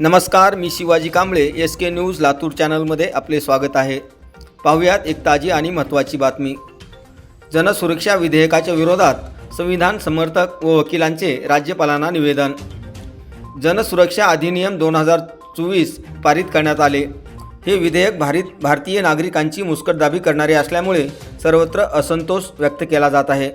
नमस्कार मी Shivaji Kamble S K news Latur चॅनलमध्ये आपले स्वागत आहे. पाहुयात एक ताजी आणि महत्त्वाची बातमी. जनसुरक्षा विधेयकाच्या विरोधात संविधान समर्थक व वकिलांचे राज्यपालांना निवेदन. जनसुरक्षा अधिनियम दोन हजार चोवीस पारित करण्यात आले. हे विधेयक भारत भारतीय नागरिकांची मुस्कटदाबी करणारे असल्यामुळे सर्वत्र असंतोष व्यक्त केला जात आहे.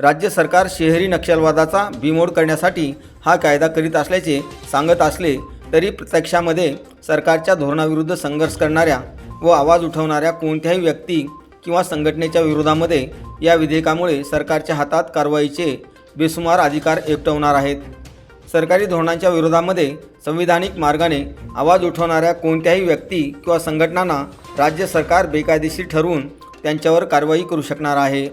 राज्य सरकार शहरी नक्षलवादाचा बिमोड करण्यासाठी हा कायदा करीत असल्याचे सांगत असले तरी प्रत्यक्षामध्ये सरकारच्या धोरणाविरुद्ध संघर्ष करणाऱ्या व आवाज उठवणाऱ्या कोणत्याही व्यक्ती किंवा संघटनेच्या विरोधामध्ये या विधेयकामुळे सरकारच्या हातात कारवाईचे बेसुमार अधिकार एकटवणार आहेत. सरकारी धोरणांच्या विरोधामध्ये संविधानिक मार्गाने आवाज उठवणाऱ्या कोणत्याही व्यक्ती किंवा संघटनांना राज्य सरकार बेकायदेशीर ठरवून त्यांच्यावर कारवाई करू शकणार आहे.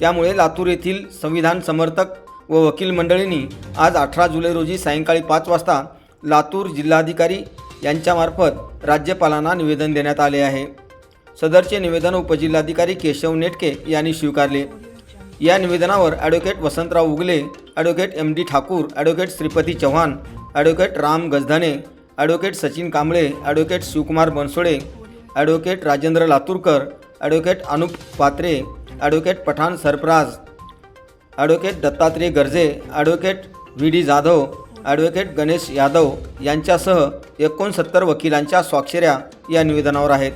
त्यामुळे लातूर येथील संविधान समर्थक व वकील मंडळींनी आज अठरा जुलै रोजी सायंकाळी पाच वाजता लातूर जिल्हाधिकारी यांच्यामार्फत राज्यपालांना निवेदन देण्यात आले आहे. सदरचे निवेदन उपजिल्हाधिकारी केशव नेटके यांनी स्वीकारले. या निवेदनावर advocate Vasantrao Ugale advocate M D Thakur advocate Shripati Chavan advocate Ram Gajdhane advocate Sachin Kamble advocate Shivkumar Bansode advocate Rajendra Laturkar advocate Anup Patre advocate Pathan Sarfaraz advocate Dattatray Garje advocate V D Jadhav advocate Ganesh Yadav यांच्यासह एकोणसत्तर वकिलांच्या स्वाक्षऱ्या या निवेदनावर आहेत.